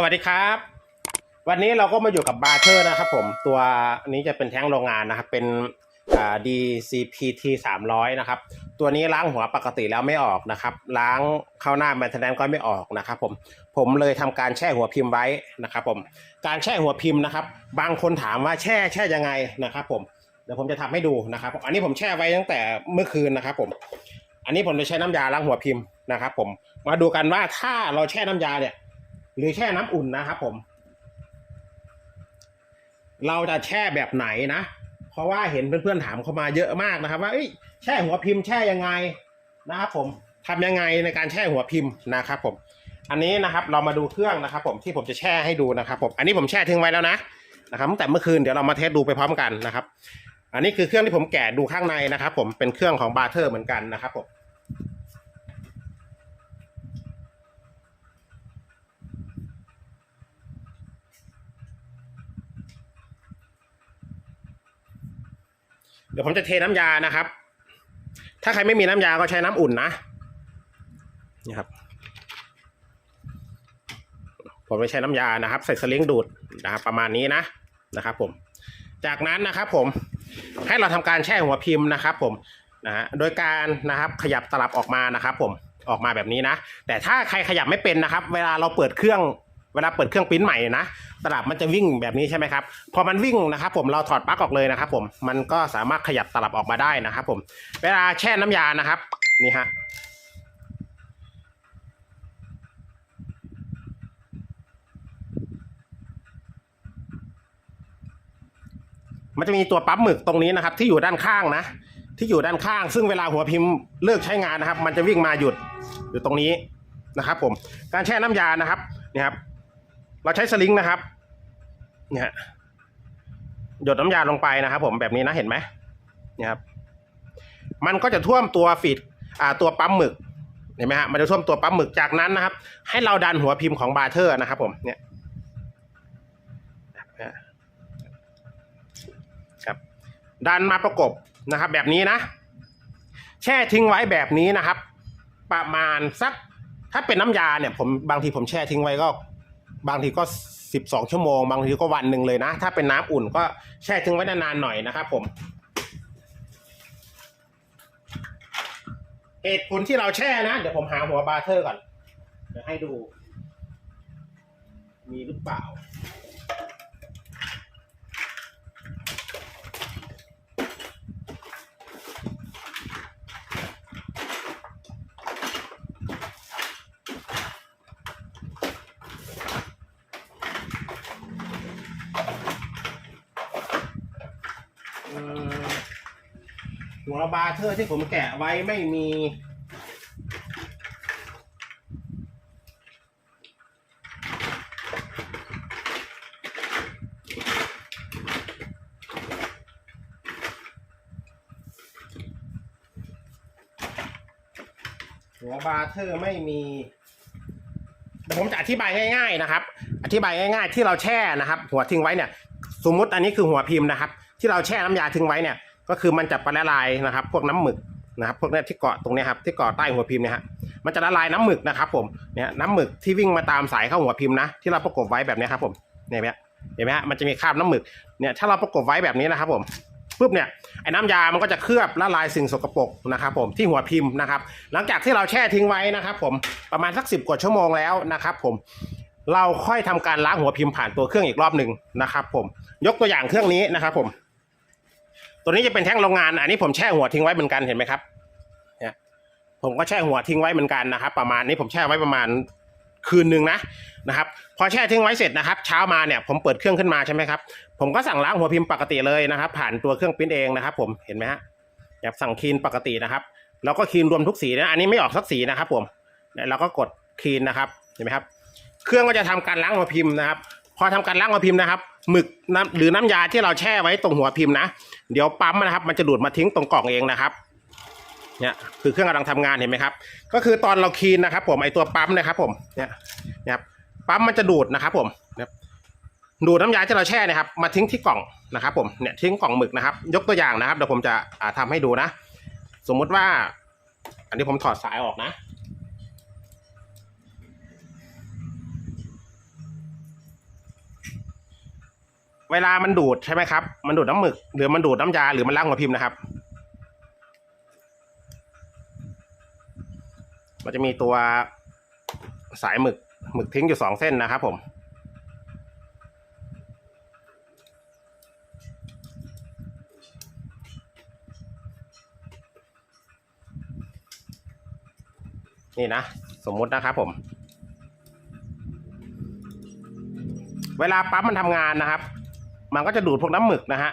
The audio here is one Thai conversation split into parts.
สวัสดีครับ วันนี้เราก็มาอยู่กับบาร์เทอร์นะครับผมตัวนี้จะเป็นแท้งโรงงานนะครับ เป็น DCPT 300 นะครับ ตัวนี้ล้างหัวปกติแล้วไม่ออกนะครับ ล้างเข้าหน้าแมนเทนแนนก็ไม่ออกนะครับผมผมเลยทำการแช่หัวพิมพ์ไว้นะครับผมการแช่หัวพิมพ์นะครับ บางคนถามว่าแช่แช่ยังไงนะครับผมเดี๋ยวผมจะทำให้ดูนะครับ อันนี้ผมแช่ไว้ตั้งแต่เมื่อคืนนะครับผมอันนี้ผมจะใช้น้ำยาล้างหัวพิมพ์นะครับผมมาดูกันว่าถ้าเราแช่น้ำยาเนี่ย หรือแช่น้ำอุ่นนะครับผม เราจะแช่แบบไหนนะ เพราะว่าเห็นเพื่อนๆถามเข้ามาเยอะมากนะครับ ว่าแช่หัวพิมพ์แช่ยังไงนะครับผมทำยังไงในการแช่หัวพิมพ์นะครับผมอันนี้นะครับเรามาดูเครื่องนะครับ ผมที่ผมจะแช่ให้ดูนะครับผมอันนี้ผมแช่ทิ้งไว้แล้วนะนะครับตั้งแต่เมื่อคืนเดี๋ยวเรามาเทสดูไปพร้อมกันนะครับ อันนี้คือเครื่องที่ผมแกะดูข้างในนะครับ ผมเป็นเครื่องของบาร์เทอร์เหมือนกันนะครับผม เดี๋ยวผมจะเทน้ำยานะครับ ถ้าใครไม่มีน้ำยาก็ใช้น้ำอุ่นนะนี่ครับ ผมไม่ใช้น้ำยานะครับ ใส่สลิงดูดนะครับประมาณนี้นะนะครับ ผม จากนั้นนะครับ ผมให้เราทำการแช่หัวพิมพ์นะครับ ผมนะฮะโดยการนะครับขยับตลับออกมานะครับ ผมออกมาแบบนี้นะ แต่ถ้าใครขยับไม่เป็นนะครับ เวลาเราเปิดเครื่อง วลาเปิดเครื่องปริ้นใหม่นะตลับมันจะวิ่งแบบนี้ใช่ไหมครับพอมันวิ่งนะครับ ผมเราถอดปลั๊กออกเลยนะครับ ผมมันก็สามารถขยับตลับออกมาได้นะครับ ผม เวลาแช่น้ำยานะครับนี่ฮะมันจะมีตัวปั๊มหมึกตรงนี้นะครับ ที่อยู่ด้านข้างนะ ที่อยู่ด้านข้าง ซึ่งเวลาหัวพิมพ์เลิกใช้งานนะครับ มันจะวิ่งมาหยุดอยู่ตรงนี้นะครับ ผมการแช่น้ำยานะครับนี่ครับ เราใช้สลิงนะครับ เนี่ยหยดน้ำยาลงไปนะครับ ผมแบบนี้นะเห็นไหมเนี่ยครับ มันก็จะท่วมตัวฟีดอ่าตัวปั๊มหมึกเห็นไหมฮะมันจะท่วมตัวปั๊มหมึกจากนั้นนะครับ ให้เราดันหัวพิมพ์ของบาร์เทอร์นะครับ ผมเนี่ยครับ ดันมาประกบนะครับ แบบนี้นะ แช่ทิ้งไว้แบบนี้นะครับ ประมาณสักถ้าเป็นน้ำยาเนี่ย ผมบางทีผมแช่ทิ้งไว้ก็ บางทีก็สิบสองชั่วโมง บางทีก็วันหนึ่งเลยนะ ถ้าเป็นน้ำอุ่นก็แช่ทิ้งไว้นานๆหน่อยนะครับผม เหตุผลที่เราแช่นะ เดี๋ยวผมหาหัวบาเทอร์ก่อน เดี๋ยวให้ดู มีหรือเปล่า หัวบาเทอร์ที่ผมแกะไว้ไม่มี หัวบาเทอร์ไม่มีผมจะอธิบายง่ายๆนะครับ อธิบายง่ายๆที่เราแช่นะครับ หัวทิ้งไว้เนี่ย สมมุติอันนี้คือหัวพิมพ์นะครับ ที่เราแช่น้ำยาทิ้งไว้เนี่ย ก็คือมันจะละลายนะครับ พวกน้ำหมึกนะครับพวกนี้ที่เกาะตรงนี้ครับที่เกาะใต้หัวพิมพ์เนี่ยฮะมันจะละลายน้ำหมึกนะครับ ผมเนี่ยน้ำหมึกที่วิ่งมาตามสายเข้าหัวพิมพ์นะที่เราประกบไว้แบบนี้ครับผมเนี่ยเห็นไหมฮะเห็นไหมฮะมันจะมีคราบน้ำหมึกเนี่ยถ้าเราประกบไว้แบบนี้นะครับผมปุ๊บเนี่ยไอ้น้ำยามันก็จะเคลือบละลายสิ่งสกปรกนะครับผมที่หัวพิมพ์นะครับ หลังจากที่เราแช่ทิ้งไว้นะครับ ผมประมาณสักสิบกว่าชั่วโมงแล้วนะครับ ผมเราค่อยทำการล้างหัวพิมพ์ผ่านตัวเครื่องอีกรอบหนึ่งนะครับ ผมยกตัวอย่างเครื่องนี้นะครับ ผม ตัวนี้จะเป็นแท่งโรงงาน อันนี้ผมแช่หัวทิ้งไว้เหมือนกันเห็นไหมครับเนี่ยผมก็แช่หัวทิ้งไว้เหมือนกันนะครับ ประมาณนี้ผมแช่ไว้ประมาณคืนหนึ่งนะนะครับ พอแช่ทิ้งไว้เสร็จนะครับ เช้ามาเนี่ยผมเปิดเครื่องขึ้นมาใช่ไหมครับผมก็สั่งล้างหัวพิมพ์ปกติเลยนะครับ ผ่านตัวเครื่องปริ้นเองนะครับ ผมเห็นไหมฮะแบบสั่งคีนปกตินะครับแล้วก็คีนรวมทุกสีนะอันนี้ไม่ออกสักสีนะครับ ผมเนี่ยเราก็กดคีนนะครับเห็นไหมครับ เครื่องก็จะทำการล้างหัวพิมพ์นะครับ พอทำการล้างหัวพิมพ์นะครับ หมึกน้ำหรือน้ำยาที่เราแช่ไว้ตรงหัวพิมพ์นะ เดี๋ยวปั๊มนะครับ มันจะดูดมาทิ้งตรงกล่องเองนะครับเนี่ยคือเครื่องกำลังทำงานเห็นไหมครับ ก็คือตอนเราคลีนนะครับ ผมไอตัวปั๊มนะครับ ผมเนี่ยนะครับปั๊มมันจะดูดนะครับ ผมเนี่ยดูดน้ำยาที่เราแช่นะครับ มาทิ้งที่กล่องนะครับ ผมเนี่ยทิ้งกล่องหมึกนะครับ ยกตัวอย่างนะครับเดี๋ยวผมจะอ่าทำให้ดูนะ สมมุติว่า อันนี้ผมถอดสายออกนะ เวลามันดูดใช่ไหมครับ มันดูดน้ำหมึก หรือมันดูดน้ำยา หรือมันล้างหัวพิมพ์นะครับ มันจะมีตัวสายหมึก หมึกทิ้งอยู่สองเส้นนะครับผม นี่นะ สมมุตินะครับผม เวลาปั๊มมันทำงานนะครับ มันก็จะดูดพวกน้ำหมึกนะฮะ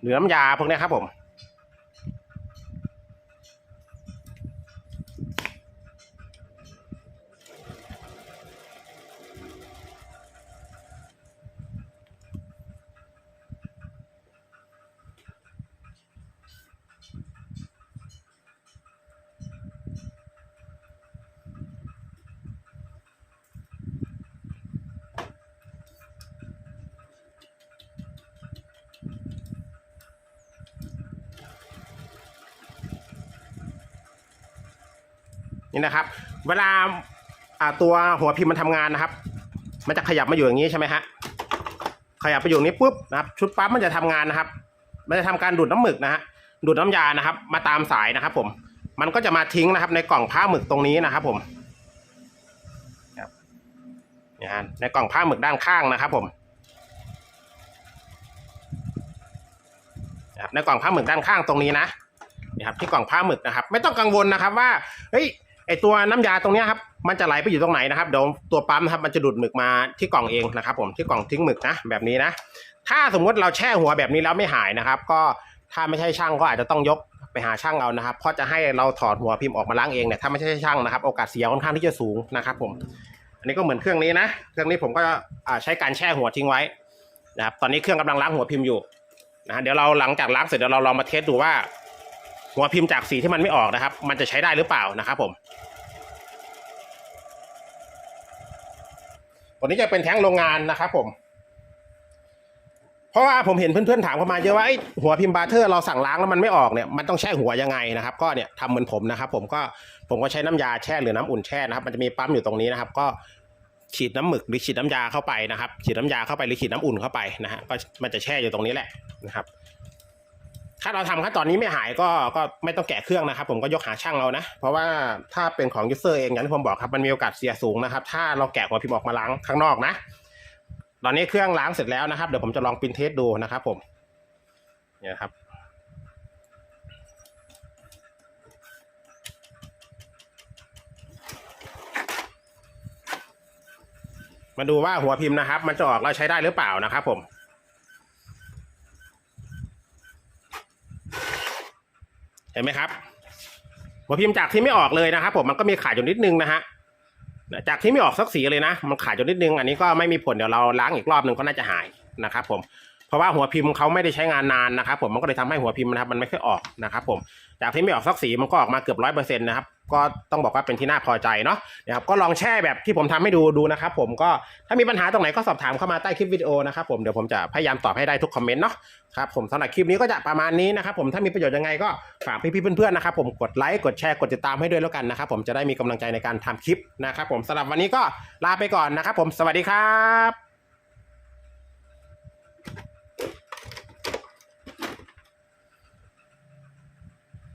หรือน้ำยาพวกนี้ครับผม นี่นะครับ เวลาตัวหัวพิมพ์มันทำงานนะครับ มันจะขยับมาอยู่อย่างนี้ใช่ไหมฮะขยับไปอยู่นี้ปุ๊บนะครับชุดปั๊มมันจะทำงานนะครับ มันจะทำการดูดน้ำหมึกนะฮะดูดน้ำยานะครับ มาตามสายนะครับ ผม มันก็จะมาทิ้งนะครับ ในกล่องผ้าหมึกตรงนี้นะครับ ผมนี่ยฮะในกล่องผ้าหมึกด้านข้างนะครับ ผมในกล่องผ้าหมึกด้านข้างตรงนี้นะนี่ครับที่กล่องผ้าหมึกนะครับ ไม่ต้องกังวลนะครับว่าเฮ้ย ไอตัวน้ำยาตรงเนี้ยครับมันจะไหลไปอยู่ตรงไหนนะครับเดี๋ยวตัวปั๊มนะครับมันจะดูดหมึกมาที่กล่องเองนะครับ ผมที่กล่องทิ้งหมึกนะแบบนี้นะ ถ้าสมมุติเราแช่หัวแบบนี้แล้วไม่หายนะครับ ก็ถ้าไม่ใช่ช่างก็อาจจะต้องยกไปหาช่างเอานะครับเพราะจะให้เราถอดหัวพิมพ์ออกมาล้างเองเนี่ยถ้าไม่ใช่ช่างนะครับ โอกาสเสียค่อนข้างที่จะสูงนะครับ ผม อันนี้ก็เหมือนเครื่องนี้นะเครื่องนี้ผมก็ใช้การแช่หัวทิ้งไว้นะครับ ตอนนี้เครื่องกำลังล้างหัวพิมพ์อยู่นะฮะเดี๋ยวเราหลังจากล้างเสร็จเดี๋ยวเราลองมาเทสดูว่า หัวพิมพ์จากสีที่มันไม่ออกนะครับ มันจะใช้ได้หรือเปล่านะครับผมตัวนี้จะเป็นแท้งโรงงานนะครับผม เพราะว่าผมเห็นเพื่อนๆถามเข้ามาเยอะว่าไอ้หัวพิมพ์บาร์เทอร์เราสั่งล้างแล้วมันไม่ออกเนี่ยมันต้องแช่หัวยังไงนะครับ ก็เนี่ยทำเหมือนผมนะครับ ผมก็ผมก็ใช้น้ำยาแช่หรือน้ำอุ่นแช่นะครับ มันจะมีปั๊มอยู่ตรงนี้นะครับ ก็ฉีดน้ำหมึกหรือฉีดน้ำยาเข้าไปนะครับ ฉีดน้ำยาเข้าไปหรือฉีดน้ำอุ่นเข้าไปนะฮะก็มันจะแช่อยู่ตรงนี้แหละนะครับ ถ้าเราทำขั้นตอนนี้ไม่หายก็ก็ไม่ต้องแกะเครื่องนะครับ ผมก็ยกหาช่างเอานะ เพราะว่าถ้าเป็นของยูเซอร์เองอย่างที่ผมบอกครับมันมีโอกาสเสียสูงนะครับ ถ้าเราแกะหัวพิมพ์ออกมาล้างข้างนอกนะ ตอนนี้เครื่องล้างเสร็จแล้วนะครับเดี๋ยวผมจะลองปรินเทสดูนะครับ ผมเนี่ยครับมาดูว่าหัวพิมพ์นะครับ มันจะออกแล้วใช้ได้หรือเปล่านะครับผม ห็นไหมครับหัวพิมพ์จากที่ไม่ออกเลยนะครับ ผมมันก็มีขาดอยู่นิดนึงนะฮะจากที่ไม่ออกสักสีเลยนะ มันขาดอยู่นิดนึง อันนี้ก็ไม่มีผลเดี๋ยวเราล้างอีกรอบหนึ่งก็น่าจะหายนะครับ ผม เพราะว่าหัวพิมพ์เขาไม่ได้ใช้งานนานนะครับ ผมมันก็เลยทำให้หัวพิมพ์นะครับ มันไม่ค่อยออกนะครับ ผมจากที่ไม่ออกสักสีมันก็ออกมาเกือบร้อยเปอร์เซ็นต์นะครับก็ต้องบอกว่าเป็นที่น่าพอใจเนาะนะครับก็ลองแช่แบบที่ผมทำให้ดูดูนะครับ ผมก็ถ้ามีปัญหาตรงไหนก็สอบถามเข้ามาใต้คลิปวิดีโอนะครับผมเดี๋ยวผมจะพยายามตอบให้ได้ทุกคอมเมนต์เนาะครับผมสำหรับคลิปนี้ก็จะประมาณนี้นะครับผมถ้ามีประโยชน์ยังไงก็ฝากพี่ๆเพื่อนๆนะครับผมกดไลค์กดแชร์กดติดตามให้ด้วยแล้วกันนะครับผมจะได้มีกำลังใจในการทำคลิปนะครับผมสำหรับวันนี้ก็ลาไปก่อนนะครับผมสวัสดีครับ